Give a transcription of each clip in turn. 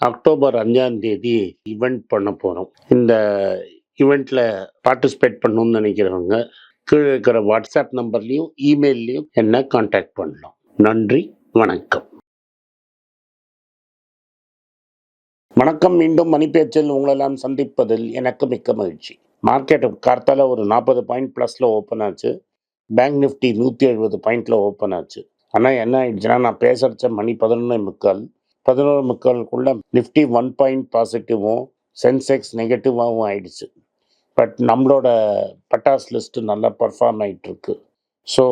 October அஞ்சாம் தேதி event பண்ண போகிறோம் இந்த ஈவெண்ட்ல பார்ட்டிசிபேட் பண்ணணும்னு நினைக்கிறவங்க கீழே இருக்கிற வாட்ஸ்அப் நம்பர்லேயும் இமெயில்லையும் என்ன காண்டாக்ட் பண்ணலாம். நன்றி வணக்கம். வணக்கம் மீண்டும் மணிப்பேச்சில் உங்களெல்லாம் சந்திப்பதில் எனக்கு மிக்க மகிழ்ச்சி. மார்க்கெட் கார்த்தால ஒரு நாற்பது பாயிண்ட் ப்ளஸில் ஓப்பன் ஆச்சு. பேங்க் நிஃப்டி நூற்றி எழுபது பாயிண்டில் ஓப்பன் ஆச்சு. ஆனால் என்ன ஆயிடுச்சுன்னா நான் பேசுகிறச்ச மணி பதினொன்று முக்கால். பதினோரு முக்காலுக்குள்ள நிஃப்டி ஒன் பாயிண்ட் பாசிட்டிவும் சென்செக்ஸ் நெகட்டிவாகவும் ஆயிடுச்சு. பட் நம்மளோட பட்டாஸ் லிஸ்ட்டு நல்லா பர்ஃபார்ம் ஆகிட்டுருக்கு ஸோ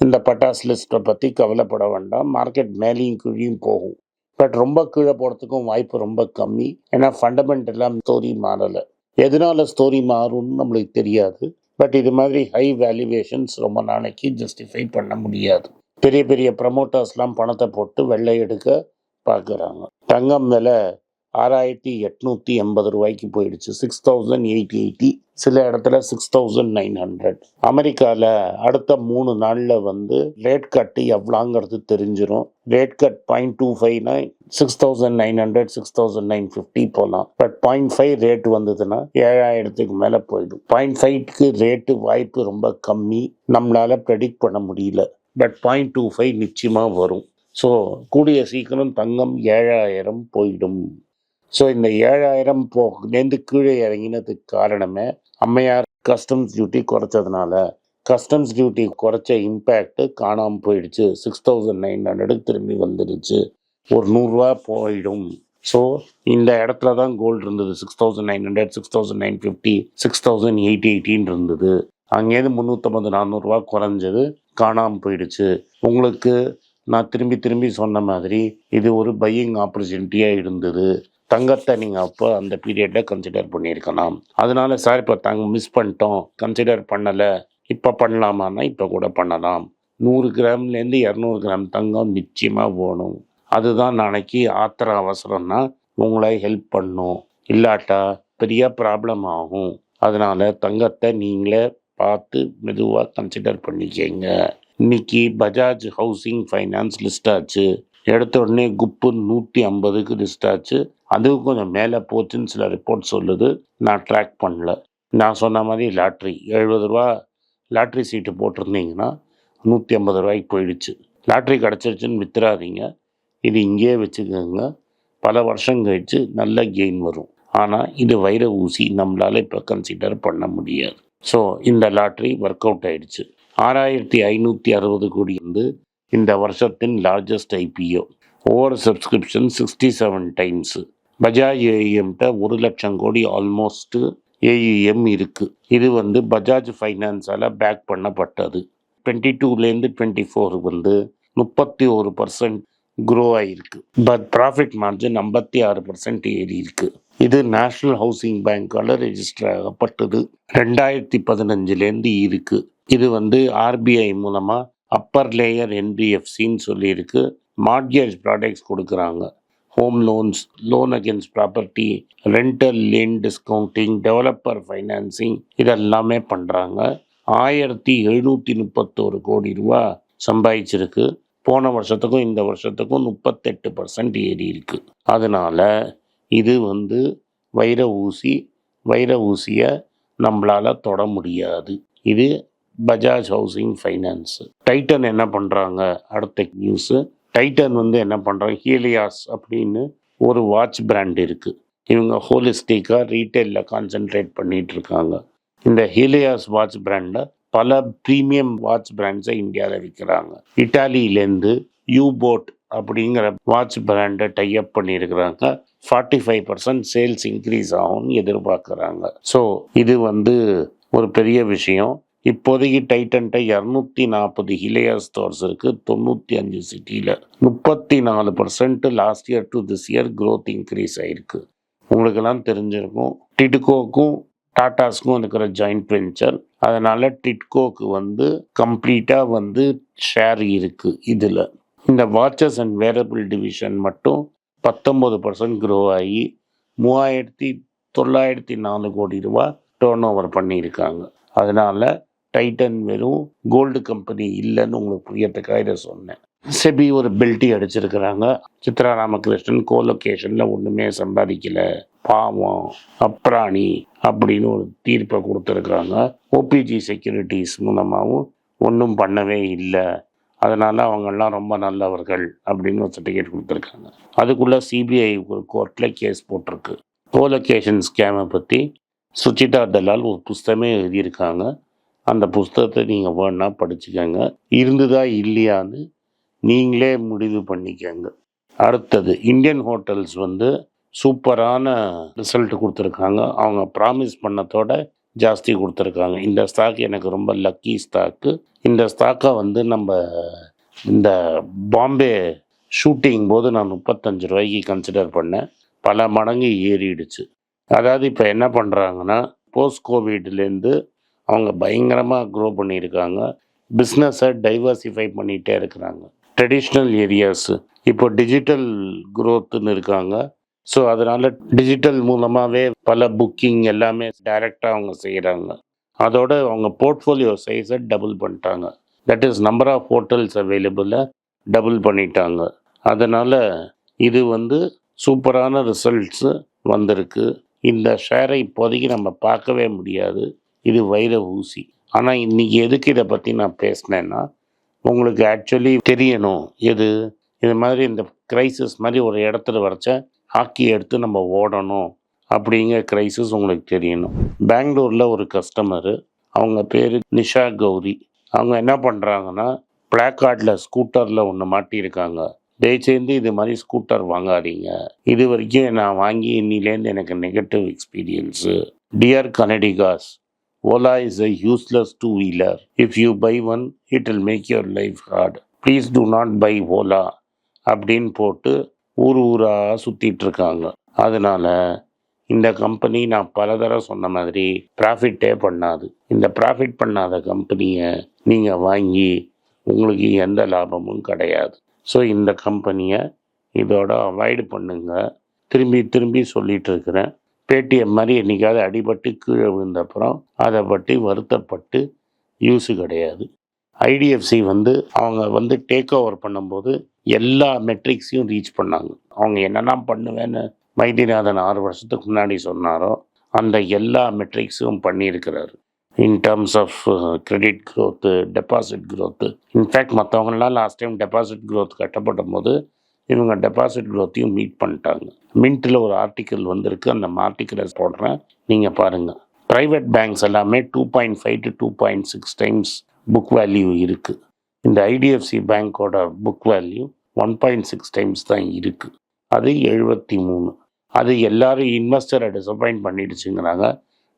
இந்த பட்டாஸ் லிஸ்ட்டை பற்றி கவலைப்பட வேண்டாம். மார்க்கெட் மேலேயும் கீழேயும் போகும். பட் ரொம்ப கீழே போகிறதுக்கும் வாய்ப்பு ரொம்ப கம்மி. ஏன்னா ஃபண்டமெண்டலாக ஸ்டோரி மாறலை. எதனால ஸ்டோரி மாறும்னு நம்மளுக்கு தெரியாது. பட் இது மாதிரி ஹை வேல்யூவேஷன்ஸ் ரொம்ப நாளைக்கு ஜஸ்டிஃபை பண்ண முடியாது. பெரிய பெரிய ப்ரமோட்டர்ஸ்லாம் பணத்தை போட்டு வெள்ளை எடுக்க பார்க்குறாங்க. தங்கம் விலை ஆறாயிரத்தி எட்நூற்றி எண்பது ரூபாய்க்கு போயிடுச்சு. சிக்ஸ் தௌசண்ட் எயிட் எயிட்டி சில இடத்துல சிக்ஸ் தௌசண்ட் நைன் ஹண்ட்ரட் அமெரிக்காவில் அடுத்த மூணு நாளில் வந்து ரேட் கட்டு எவ்வளோங்கிறது தெரிஞ்சிடும் rate cut point two ஃபைவ்னா six thousand nine hundred six thousand nine fifty போகலாம் பட் பாயிண்ட் ஃபைவ் ரேட் வந்ததுன்னா ஏழாயிரத்துக்கு மேலே போயிடும். பாயிண்ட் ஃபைவ்க்கு ரேட்டு வாய்ப்பு ரொம்ப கம்மி. நம்மளால் ப்ரெடிக்ட் பண்ண முடியல. பட் பாயிண்ட் டூ ஃபைவ் நிச்சயமாக வரும். ஸோ கூடிய சீக்கிரம் தங்கம் ஏழாயிரம் போயிடும். ஸோ இந்த ஏழாயிரம் போலேருந்து கீழே இறங்கினதுக்கு காரணமே அம்மையார் கஸ்டம்ஸ் டியூட்டி குறைச்சதுனால கஸ்டம்ஸ் டியூட்டி குறைச்ச இம்பேக்ட் காணாமல் போயிடுச்சு. சிக்ஸ் தௌசண்ட் நைன் ஹண்ட்ரடுக்கு திரும்பி வந்துடுச்சு. ஒரு நூறுரூவா போயிடும். ஸோ இந்த இடத்துல தான் கோல்டு இருந்தது. Six thousand nine hundred six thousand nine fifty six thousand eight எயிட்டின்னு இருந்தது. அங்கேருந்து முந்நூற்றம்பது நானூறுரூவா குறைஞ்சது காணாமல் போயிடுச்சு. உங்களுக்கு நான் திரும்பி திரும்பி சொன்ன மாதிரி இது ஒரு பையிங் ஆப்பர்ச்சுனிட்டியாக இருந்தது. தங்கத்தை நீங்கள் அப்போ அந்த பீரியடில் கன்சிடர் பண்ணியிருக்கலாம். அதனால சார் இப்போ தங்க மிஸ் பண்ணிட்டோம். கன்சிடர் பண்ணலை. இப்போ பண்ணலாமான்னா இப்போ கூட பண்ணலாம். நூறு கிராம்லேருந்து இரநூறு கிராம் தங்கம் நிச்சயமாக போகணும் அதுதான் நாளைக்கு ஆத்திர அவசரம்னா உங்களை ஹெல்ப் பண்ணும். இல்லாட்டா பெரிய ப்ராப்ளம் ஆகும். அதனால் தங்கத்தை நீங்களே பார்த்து மெதுவாக கன்சிடர் பண்ணிக்கங்க. இன்னைக்கு பஜாஜ் ஹவுசிங் ஃபைனான்ஸ் லிஸ்ட் ஆச்சு. எடுத்த உடனே குப்பு நூற்றி ஐம்பதுக்கு லிஸ்ட் ஆச்சு. அதுவும் கொஞ்சம் மேலே போச்சுன்னு சில ரிப்போர்ட் சொல்லுது. நான் ட்ராக் பண்ணல. நான் சொன்ன மாதிரி லாட்ரி எழுபது ரூபா லாட்ரி சீட்டு போட்டிருந்தீங்கன்னா நூற்றி ஐம்பது ரூபாய்க்கு போயிடுச்சு. லாட்ரி கிடச்சிருச்சுன்னு வித்துறாதீங்க. இது இங்கேயே வச்சுக்கோங்க. பல வருஷம் கழிச்சு நல்ல கெயின் வரும். ஆனால் இது வைர ஊசி நம்மளால் இப்போ கன்சிடர் பண்ண முடியாது. ஸோ இந்த லாட்ரி ஒர்க் அவுட் ஆயிடுச்சு. ஆறாயிரத்தி ஐநூற்றி அறுபது கோடி வந்து இந்த வருஷத்தின் largest IPO over subscription sixty seven times Bajaj ஏஇஎம்கிட்ட ஒரு லட்சம் கோடி ஆல்மோஸ்ட்டு ஏஇஎம் இருக்குது இது வந்து பஜாஜ் ஃபைனான்ஸால் பேக் பண்ணப்பட்டது. டுவெண்ட்டி டூலேருந்து டுவெண்ட்டி ஃபோர் வந்து முப்பத்தி ஒரு பர்சன்ட் க்ரோ ஆகிருக்கு பட் ப்ராஃபிட் மார்ஜின் ஐம்பத்தி ஆறு பர்சன்ட் ஏறி இருக்கு. இது நேஷ்னல் ஹவுசிங் பேங்க்கால் ரெஜிஸ்டர் ஆகப்பட்டது. ரெண்டாயிரத்தி பதினஞ்சுலேருந்து இருக்கு. இது வந்து ஆர்பிஐ மூலமாக அப்பர் லேயர் என்பிஎஃப்சின்னு சொல்லியிருக்கு. மார்கேஜ் ப்ராடக்ட்ஸ் கொடுக்குறாங்க. Home loans loan against property rental lane discounting developer financing இதெல்லாமே பண்ணுறாங்க ஆயிரத்தி எழுநூற்றி முப்பத்தோரு கோடி ரூபா சம்பாதிச்சிருக்கு. போன வருஷத்துக்கும் இந்த வருஷத்துக்கும் முப்பத்தெட்டு பர்சன்ட் ஏறி இருக்குது அதனால் இது வந்து வைர ஊசி வைர ஊசியை நம்மளால் தொட முடியாது. இது பஜாஜ் ஹவுசிங் ஃபைனான்ஸ். டைட்டன் என்ன பண்ணுறாங்க அடுத்த நியூஸு. டைட்டன் வந்து என்ன பண்ணுறாங்க ஹீலியாஸ் அப்படின்னு ஒரு வாட்ச் பிராண்ட் இருக்குது இவங்க ஹோலிஸ்டிக்காக ரீட்டைலில் கான்சென்ட்ரேட் பண்ணிகிட்டு இருக்காங்க இந்த ஹீலியாஸ் வாட்ச் பிராண்டை பல ப்ரீமியம் வாட்ச் பிராண்ட்ஸை இந்தியாவில் விற்கிறாங்க இட்டாலியிலேருந்து யூபோட் அப்படிங்கிற வாட்ச் பிராண்டை டைப் பண்ணியிருக்கிறாங்க. Forty five percent sales increase ஆகும்னு எதிர்பார்க்குறாங்க. ஸோ இது வந்து ஒரு பெரிய விஷயம். இப்போதைக்கு டைட்டன்ட்ட இரநூத்தி நாற்பது ஹிலையா ஸ்டோர்ஸ் இருக்குது தொண்ணூற்றி அஞ்சு சிட்டியில். முப்பத்தி நாலு percent last year to this year growth increase ஆயிருக்கு. உங்களுக்கெல்லாம் தெரிஞ்சிருக்கும். டிட்கோக்கும் டாட்டாஸ்க்கும் இருக்கிற ஜாயிண்ட் வெஞ்சர் அதனால டிட்கோக்கு வந்து கம்ப்ளீட்டாக வந்து ஷேர் இருக்கு இதில். இந்த வாட்சஸ் அண்ட் வேரபிள் டிவிஷன் மட்டும் பத்தொம்பது பர்சன்ட் க்ரோ ஆகி மூவாயிரத்தி தொள்ளாயிரத்தி நாலு கோடி ரூபா டேர்ன் ஓவர் பண்ணியிருக்காங்க. அதனால டைட்டன் வெறும் கோல்டு கம்பெனி இல்லைன்னு உங்களுக்கு புரியறதுக்காக இதை சொன்னேன். செபி ஒரு பெல்ட்டி அடிச்சிருக்கிறாங்க. சித்ரா ராமகிருஷ்ணன் கோலொகேஷனில் ஒன்றுமே சம்பாதிக்கல. பாவம் அப்ராணி அப்படின்னு ஒரு தீர்ப்பை கொடுத்துருக்குறாங்க. ஓபிஜி செக்யூரிட்டிஸ் மூலமாகவும் ஒன்றும் பண்ணவே இல்லை. அதனால் அவங்கெல்லாம் ரொம்ப நல்லவர்கள் அப்படின்னு ஒரு சர்டிஃபிகேட் கொடுத்துருக்காங்க. அதுக்குள்ளே சிபிஐ கோர்ட்டில் கேஸ் போட்டிருக்கு. கோலொகேஷன் ஸ்கேமை பற்றி சுச்சிதா தலால் ஒரு புஸ்தகமே எழுதியிருக்காங்க. அந்த புஸ்தகத்தை நீங்கள் வேணா படிச்சுக்கோங்க. இருந்ததா இல்லையான்னு நீங்களே முடிவு பண்ணிக்கோங்க. அடுத்தது இந்தியன் ஹோட்டல்ஸ் வந்து சூப்பரான ரிசல்ட் கொடுத்துருக்காங்க. அவங்க ப்ராமிஸ் பண்ணத்தோட ஜாஸ்தி கொடுத்துருக்காங்க. இந்த ஸ்டாக் எனக்கு ரொம்ப லக்கி ஸ்டாக்கு இந்த ஸ்டாக்கை வந்து நம்ம இந்த பாம்பே ஷூட்டிங் போது நான் முப்பத்தஞ்சு ரூபாய்க்கு கன்சிடர் பண்ணேன். பல மடங்கு ஏறிடுச்சு. அதாவது இப்போ என்ன பண்ணுறாங்கன்னா போஸ்ட் கோவிட்லேருந்து அவங்க பயங்கரமாக க்ரோ பண்ணியிருக்காங்க. பிஸ்னஸை டைவர்சிஃபை பண்ணிகிட்டே இருக்கிறாங்க. ட்ரெடிஷ்னல் ஏரியாஸு இப்போ டிஜிட்டல் க்ரோத்துன்னு இருக்காங்க. ஸோ அதனால் டிஜிட்டல் மூலமாகவே பல புக்கிங் எல்லாமே டைரெக்டாக அவங்க செய்கிறாங்க அதோட அவங்க போர்ட்ஃபோலியோ சைஸை டபுள் பண்ணிட்டாங்க. That is number of hotels அவைலபிளை double பண்ணிட்டாங்க. அதனால் இது வந்து சூப்பரான ரிசல்ட்ஸு வந்திருக்கு. இந்த ஷேரை இப்போதைக்கு நம்ம பார்க்கவே முடியாது. இது வைர ஊசி. ஆனால் இன்னைக்கு எதுக்கு இதை பற்றி நான் பேசினேன்னா உங்களுக்கு ஆக்சுவலி தெரியணும். எது? இது மாதிரி இந்த கிரைசிஸ் மாதிரி ஒரு இடத்துல வரைச்ச ஹாக்கி எடுத்து நம்ம ஓடணும் அப்படிங்கிற கிரைசிஸ் உங்களுக்கு தெரியணும். பெங்களூரில் ஒரு கஸ்டமரு அவங்க பேர் நிஷா கௌரி. அவங்க என்ன பண்ணுறாங்கன்னா பிளாக்கார்டில் ஸ்கூட்டரில் ஒன்று மாட்டியிருக்காங்க. தயவுசெய்து இது மாதிரி ஸ்கூட்டர் வாங்காதீங்க. இது வரைக்கும் நான் வாங்கி இன்னிலேருந்து எனக்கு negative experience dear Kannadigas Ola is a useless two wheeler. If you buy one, it will make your life hard. Please do not buy Ola அப்படின்னு போட்டு ஊர் ஊராக சுற்றிட்டு இருக்காங்க. இந்த கம்பெனி நான் பல தடவை சொன்ன மாதிரி ப்ராஃபிட்டே பண்ணாது. இந்த ப்ராஃபிட் பண்ணாத கம்பெனியை நீங்கள் வாங்கி உங்களுக்கு எந்த லாபமும் கிடையாது. ஸோ இந்த கம்பெனியை இதோட அவாய்டு பண்ணுங்க. திரும்பி திரும்பி சொல்லிகிட்டு இருக்கிறேன். பேடிஎம் மாதிரி என்றைக்காவது அடிபட்டு கீழே விழுந்த அப்புறம் அதை பற்றி வருத்தப்பட்டு யூஸு கிடையாது. ஐடிஎஃப்சி வந்து அவங்க வந்து டேக் ஓவர் பண்ணும்போது எல்லா மெட்ரிக்ஸையும் ரீச் பண்ணாங்க. அவங்க என்னெல்லாம் பண்ணுவேன்னு மைத்தியநாதன் ஆறு வருஷத்துக்கு முன்னாடி சொன்னாரோ அந்த எல்லா மெட்ரிக்ஸும் பண்ணியிருக்கிறாரு. In terms of credit growth deposit growth in fact மற்றவங்களாம் லாஸ்ட் டைம் டெபாசிட் க்ரோத் கட்டப்படும் போது இவங்க டெபாசிட் க்ரோத்தையும் மீட் பண்ணிட்டாங்க. மின்ட்டில் ஒரு ஆர்டிக்கல் வந்திருக்கு. அந்த ஆர்டிக்கலை போடுறேன். நீங்கள் பாருங்கள் ப்ரைவேட் பேங்க்ஸ் எல்லாமே two point five to two point six times book value இருக்குது இந்த IDFC பேங்க்கோட book value one point six times தான் இருக்குது அது எழுபத்தி மூணு. அது எல்லாரும் இன்வெஸ்டரை டிசப்பாயிண்ட் பண்ணிடுச்சுங்கிறாங்க.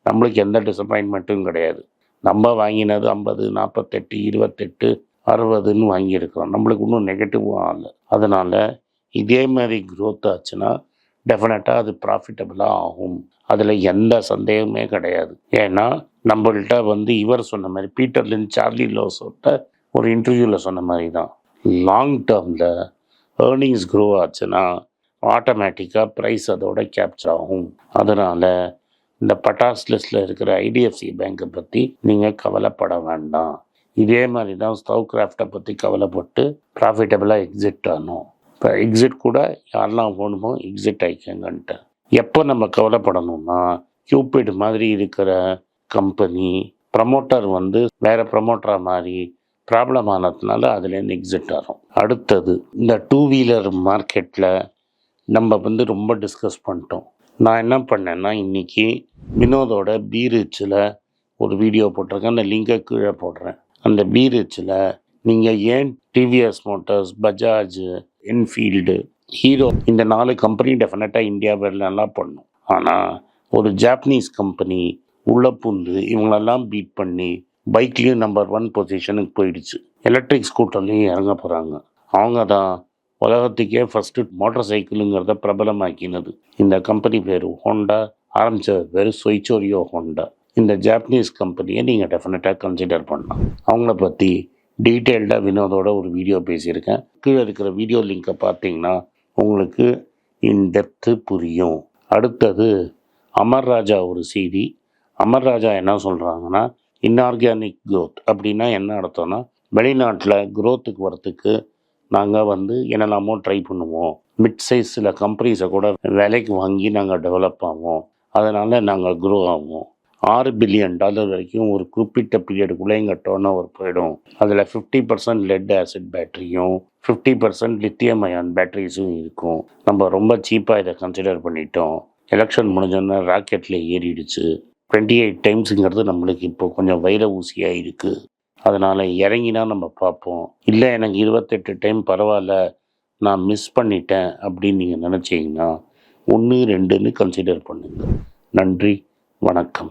நம்மளுக்கு எந்த டிசப்பாயின்மெண்ட்டும் கிடையாது. நம்ம வாங்கினது ஐம்பது நாற்பத்தெட்டு இருபத்தெட்டு அறுபதுன்னு வாங்கியிருக்கிறோம். நம்மளுக்கு இன்னும் நெகட்டிவும் ஆகல அதனால் இதே மாதிரி க்ரோத் ஆச்சுன்னா டெஃபினட்டாக அது ப்ராஃபிட்டபுளாக ஆகும். அதில் எந்த சந்தேகமே கிடையாது. ஏன்னா நம்மள்கிட்ட வந்து இவர் சொன்ன மாதிரி பீட்டர்லின் சார்லி லோஸோட்ட ஒரு இன்டர்வியூவில் சொன்ன மாதிரி தான். லாங் டேர்மில் ஏர்னிங்ஸ் க்ரோ ஆச்சுன்னா ஆட்டோமேட்டிக்காக ப்ரைஸ் அதோட கேப்சர் ஆகும். அதனால் இந்த பட்டாஸ் லிஸ்ட்டில் இருக்கிற ஐடிஎஃப்சி பேங்க்கை பற்றி நீங்கள் கவலைப்பட வேண்டாம். இதே மாதிரி தான் ஸ்டவ் கிராஃப்டை பற்றி கவலைப்பட்டு ப்ராஃபிட்டபுளாக எக்ஸிட் ஆகணும் இப்போ எக்ஸிட் கூட யாரெல்லாம் போகணுமோ எக்ஸிட் ஆகிக்கங்கன்ட்டு எப்போ நம்ம கவலைப்படணும்னா கியூபிட் மாதிரி இருக்கிற கம்பெனி ப்ரமோட்டர் வந்து வேற ப்ரமோட்டராக மாதிரி ப்ராப்ளம் ஆனதுனால அதுலேருந்து எக்ஸிட் ஆகும் அடுத்தது இந்த டூ வீலர் மார்க்கெட்டில் நம்ம வந்து ரொம்ப டிஸ்கஸ் பண்ணிட்டோம். நான் என்ன பண்ணேன்னா இன்றைக்கி வினோதோட பீரிச்சில் ஒரு வீடியோ போட்டிருக்கேன். அந்த லிங்கை கீழே போடுறேன். அந்த பீரிச்சில் நீங்கள் ஏன் TVS Motors Bajaj Enfield Hero இந்த நாலு கம்பெனி டெஃபினட்டாக இந்தியாவில் நல்லா பண்ணும். ஆனால் ஒரு ஜாப்பனீஸ் கம்பெனி உள்ளப்பூந்து இவங்களெல்லாம் பீட் பண்ணி பைக்லேயும் நம்பர் ஒன் பொசிஷனுக்கு போயிடுச்சு. எலக்ட்ரிக் ஸ்கூட்டர்லேயும் இறங்க போகிறாங்க அவங்க தான் உலகத்துக்கே ஃபஸ்ட்டு மோட்டார் சைக்கிளுங்கிறத பிரபலமாக்கினது. இந்த கம்பெனி பேர் ஹோண்டா ஆரம்பித்த பேர் சொய்ச்சோரியோ ஹோண்டா இந்த ஜாப்பனீஸ் கம்பெனியை நீங்கள் டெஃபினட்டாக கன்சிடர் பண்ணலாம். அவங்கள பற்றி டீட்டெயில்டாக வினோதோட ஒரு வீடியோ பேசியிருக்கேன். கீழே இருக்கிற வீடியோ லிங்கை பார்த்தீங்கன்னா உங்களுக்கு இன்டெப்த்து புரியும். அடுத்தது அமர் ராஜா ஒரு செய்தி. அமர் ராஜா என்ன சொல்கிறாங்கன்னா இன்ஆர்கானிக் க்ரோத் அப்படின்னா என்ன அர்த்தம்னா வெளிநாட்டில் க்ரோத்துக்கு வரத்துக்கு நாங்கள் வந்து என்னெல்லாமோ ட்ரை பண்ணுவோம். மிட் சைஸ் சில கம்பெனிஸை கூட வேலைக்கு வாங்கி நாங்கள் டெவலப் ஆவோம். அதனால் நாங்கள் க்ரோ ஆவோம். ஆறு பில்லியன் டாலர் வரைக்கும் ஒரு குறிப்பிட்ட பீரியடுக்குள்ளே எங்கள் டேர்ன் ஓவர் போயிடும். அதில் ஃபிஃப்டி பர்சன்ட் லெட் ஆசிட் பேட்டரியும் ஃபிஃப்டி பர்சன்ட் லித்தியம் அயான் பேட்டரிஸும் இருக்கும். நம்ம ரொம்ப சீப்பாக இதை கன்சிடர் பண்ணிட்டோம். எலெக்ஷன் முடிஞ்சோன்னா ராக்கெட்டில் ஏறிடுச்சு. டுவெண்ட்டி எயிட் டைம்ஸுங்கிறது நம்மளுக்கு இப்போ கொஞ்சம் வைர ஊசியாக இருக்குது அதனால் இறங்கினா நம்ம பார்ப்போம். இல்லை எனக்கு இருபத்தெட்டு டைம் பரவாயில்ல நான் மிஸ் பண்ணிட்டேன் அப்படின்னு நீங்கள் நினச்சிங்கன்னா ஒன்று ரெண்டுன்னு கன்சிடர் பண்ணுங்கள் நன்றி வணக்கம்.